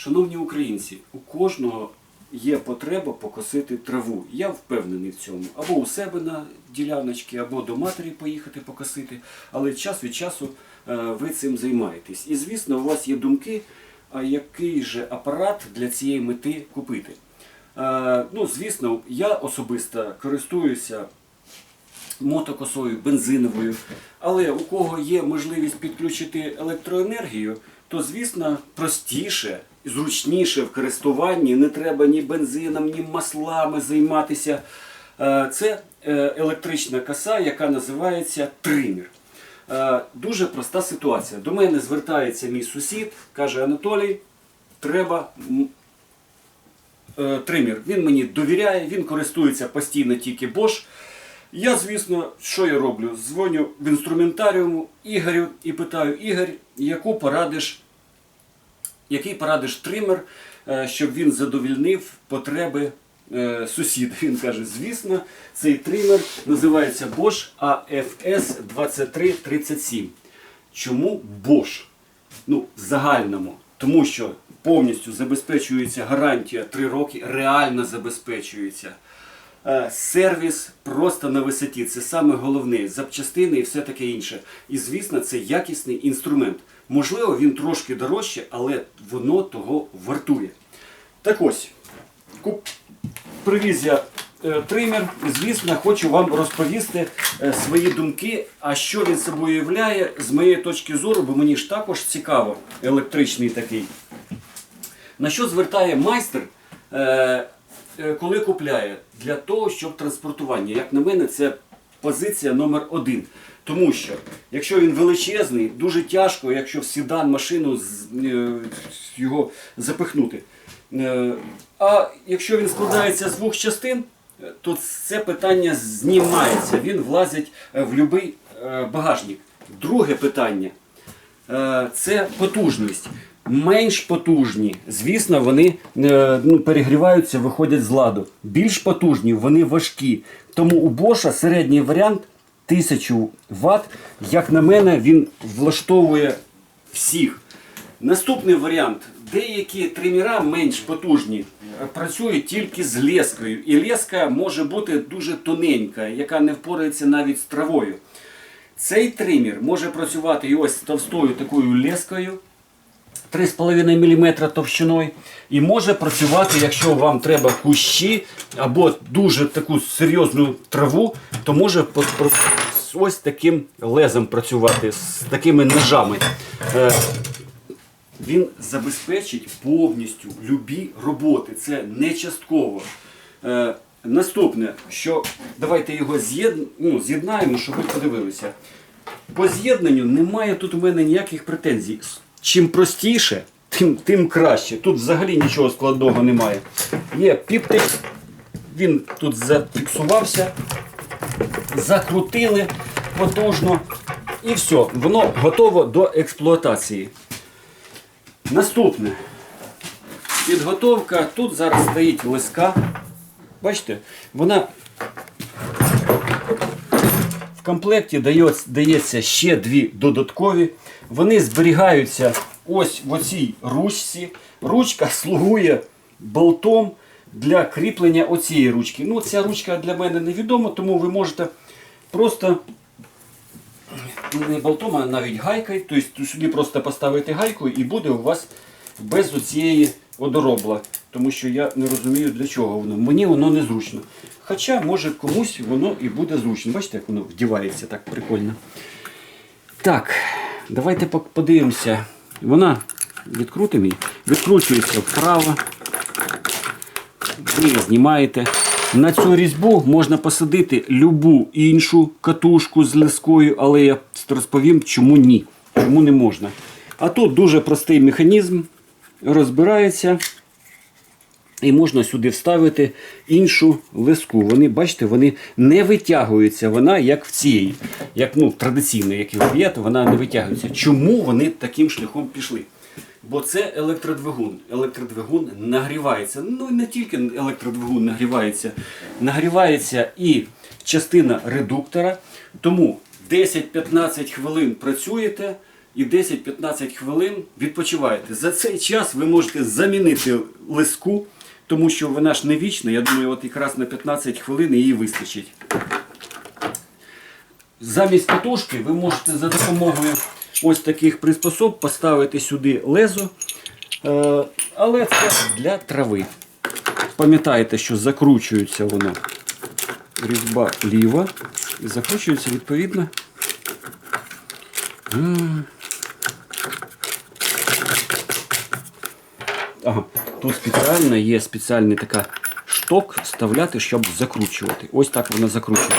Шановні українці, у кожного є потреба покосити траву. Я впевнений в цьому. Або у себе на діляночці, або до матері поїхати покосити. Але час від часу е, ви цим займаєтесь. І звісно, у вас є думки, а який же апарат для цієї мети купити. Е, Ну, звісно, я особисто користуюся мотокосою бензиновою. Але у кого є можливість підключити електроенергію, то звісно простіше, зручніше в користуванні, не треба ні бензином, ні маслами займатися. Е, Це е, електрична коса, яка називається тример. Е, Дуже проста ситуація. До мене звертається мій сусід, каже Анатолій, треба м, тример. Він мені довіряє, він користується постійно тільки Bosch. Я, звісно, що я роблю? Дзвоню в інструментаріуму Ігорю і питаю, Ігор, яку порадиш, який порадиш тример, е, щоб він задовільнив потреби е, сусіда. Він каже, звісно, цей тример називається Bosch AFS 2337. Чому Bosch? Ну, в загальному. Тому що повністю забезпечується гарантія 3 роки, реально забезпечується. Е, Сервіс просто на висоті. Це саме головне. Запчастини і все таке інше. І звісно, це якісний інструмент. Можливо, він трошки дорожче, але воно того вартує. Так ось, привіз я е, тример. Звісно, хочу вам розповісти е, свої думки, а що він собою являє з моєї точки зору, бо мені ж також цікаво, електричний такий. На що звертає майстер, коли купляє? Для того, щоб транспортування. Як на мене, це позиція номер один. Тому що, якщо він величезний, дуже тяжко, якщо в седан машину е, його запихнути. Е, А якщо він складається з двох частин, е, то це питання знімається. Він влазить е, в будь-який багажник. Друге питання. Е, це потужність. Менш потужні, звісно, вони е, ну, перегріваються, виходять з ладу. Більш потужні, вони важкі. Тому у Боша середній варіант 1000 Вт, як на мене, він влаштовує всіх. Наступний варіант. Деякі тримера менш потужні е, працюють тільки з лескою. І леска може бути дуже тоненька, яка не впорається навіть з травою. Цей тример може працювати і ось товстою такою лескою 3,5 мм товщиною. І може працювати, якщо вам треба кущі або дуже таку серйозну траву, то може ось таким лезом працювати, з такими ножами. Е, Він забезпечить повністю любі роботи. Це не частково. Е, наступне, що давайте його ну, з'єднаємо, щоб ви подивилися. По з'єднанню немає тут у мене ніяких претензій. Чим простіше, тим, тим краще. Тут взагалі нічого складного немає. Є піптик, він тут зафіксувався, закрутили потужно і все, воно готово до експлуатації. Наступне. Підготовка. Тут зараз стоїть лиска. Бачите, вона комплекті дається, ще дві додаткові. Вони зберігаються ось в оцій ручці. Ручка слугує болтом для кріплення оцієї ручки. Ну, ця ручка для мене невідома, тому ви можете просто ну, не болтом, а навіть гайкою. Тобто сюди просто поставити гайку і буде у вас без оцієї водоробла. Тому що я не розумію для чого воно. Мені воно не зручно. Хоча, може, комусь воно і буде зручно. Бачите, як воно вдівається так прикольно. Так, давайте подивимося. Вона відкрутимо її, відкручується вправо. Ви її знімаєте. На цю різьбу можна посадити любу іншу катушку з лескою, але я розповім, чому ні. Чому не можна. А тут дуже простий механізм, розбирається. І можна сюди вставити іншу лиску. Вони, бачите, вони не витягуються. Вона як в цій, як ну, традиційно, як і в то вона не витягується. Чому вони таким шляхом пішли? Бо це електродвигун. Електродвигун нагрівається. Ну і не тільки електродвигун нагрівається, нагрівається і частина редуктора. Тому 10-15 хвилин працюєте і 10-15 хвилин відпочиваєте. За цей час ви можете замінити лиску, тому що вона ж не вічна. Я думаю, от якраз на 15 хвилин її вистачить. Замість катушки ви можете за допомогою ось таких приспособ поставити сюди лезо, Е, але це для трави. Пам'ятаєте, що закручується воно різьба ліва і закручується відповідно. Ага, тут спеціально є спеціальний така шток вставляти, щоб закручувати. Ось так вона закручується.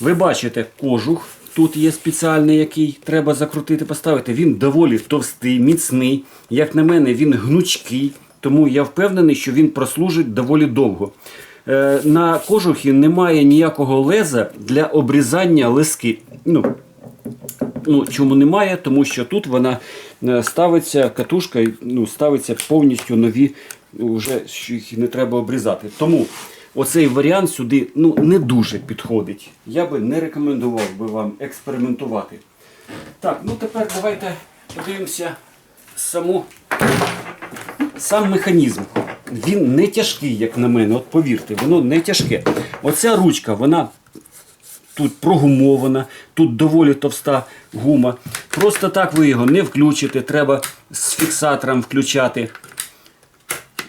Ви бачите кожух. Тут є спеціальний, який треба закрутити, поставити. Він доволі товстий, міцний. Як на мене, він гнучкий, тому я впевнений, що він прослужить доволі довго. Е, на кожухі немає ніякого леза для обрізання лиски. Ну, Ну, чому немає? Тому що тут вона ставиться, катушка ну, ставиться повністю нові, вже їх не треба обрізати. Тому оцей варіант сюди ну, не дуже підходить. Я би не рекомендував би вам експериментувати. Так, ну тепер давайте подивимося саму, сам механізм. Він не тяжкий, як на мене. От повірте, воно не тяжке. Оця ручка, вона тут прогумована, тут доволі товста гума. Просто так ви його не включите, треба з фіксатором включати.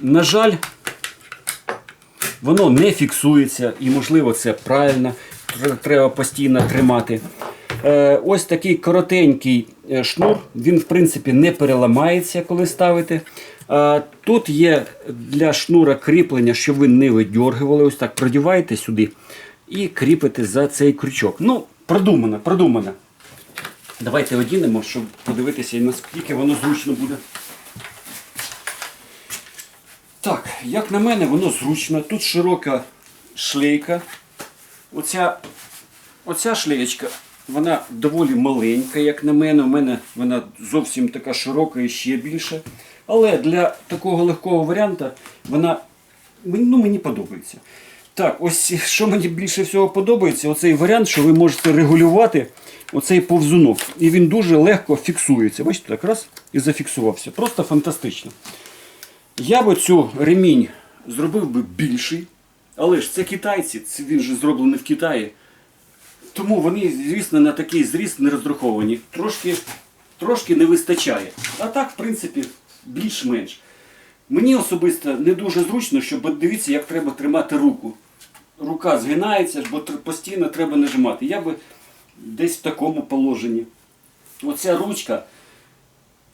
На жаль, воно не фіксується і, можливо, це правильно. Треба постійно тримати. Е, Ось такий коротенький е, шнур, він в принципі не переламається, коли ставите. Тут є для шнура кріплення, щоб ви не видьоргували. Ось так продіваєте сюди і кріпите за цей крючок. Ну, продумано, продумано. Давайте одінемо, щоб подивитися, наскільки воно зручно буде. Так, як на мене, воно зручно. Тут широка шлейка. Оця, оця шлеєчка, вона доволі маленька, як на мене. У мене вона зовсім така широка і ще більша. Але для такого легкого варіанта вона ну, мені подобається. Так, ось що мені більше всього подобається, оцей варіант, що ви можете регулювати оцей повзунок. І він дуже легко фіксується. Бачите, так раз і зафіксувався. Просто фантастично. Я би цю ремінь зробив би більший, але ж це китайці, він же зроблений в Китаї. Тому вони, звісно, на такий зріст не розраховані. Трошки, трошки не вистачає. А так, в принципі, більш-менш. Мені особисто не дуже зручно, щоб дивіться, як треба тримати руку. Рука згинається, бо постійно треба нажимати. Я би десь в такому положенні. Оця ручка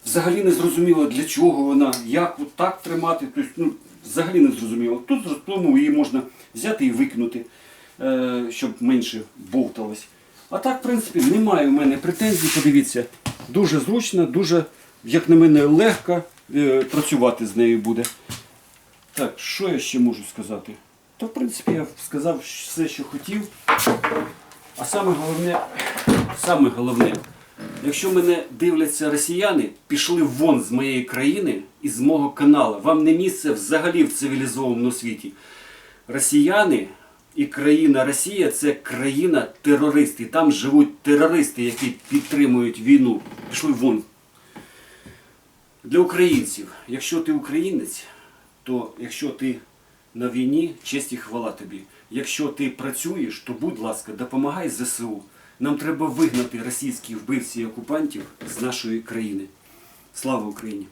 взагалі не зрозуміло для чого вона, як от так тримати. Тобто, ну, взагалі не зрозуміло. Тут тому її можна взяти і викинути, е, щоб менше бовталось. А так, в принципі, немає у мене претензій. Подивіться, дуже зручно, дуже, як на мене, легко е, працювати з нею буде. Так, що я ще можу сказати? Та, в принципі, я сказав все, що хотів. А саме головне, саме головне, якщо мене дивляться росіяни, пішли вон з моєї країни і з мого каналу. Вам не місце взагалі в цивілізованому світі. Росіяни і країна Росія це країна терористів. Там живуть терористи, які підтримують війну. Пішли вон. Для українців, якщо ти українець, то якщо ти на війні, честь і хвала тобі. Якщо ти працюєш, то будь ласка, допомагай ЗСУ. Нам треба вигнати російських вбивців і окупантів з нашої країни. Слава Україні!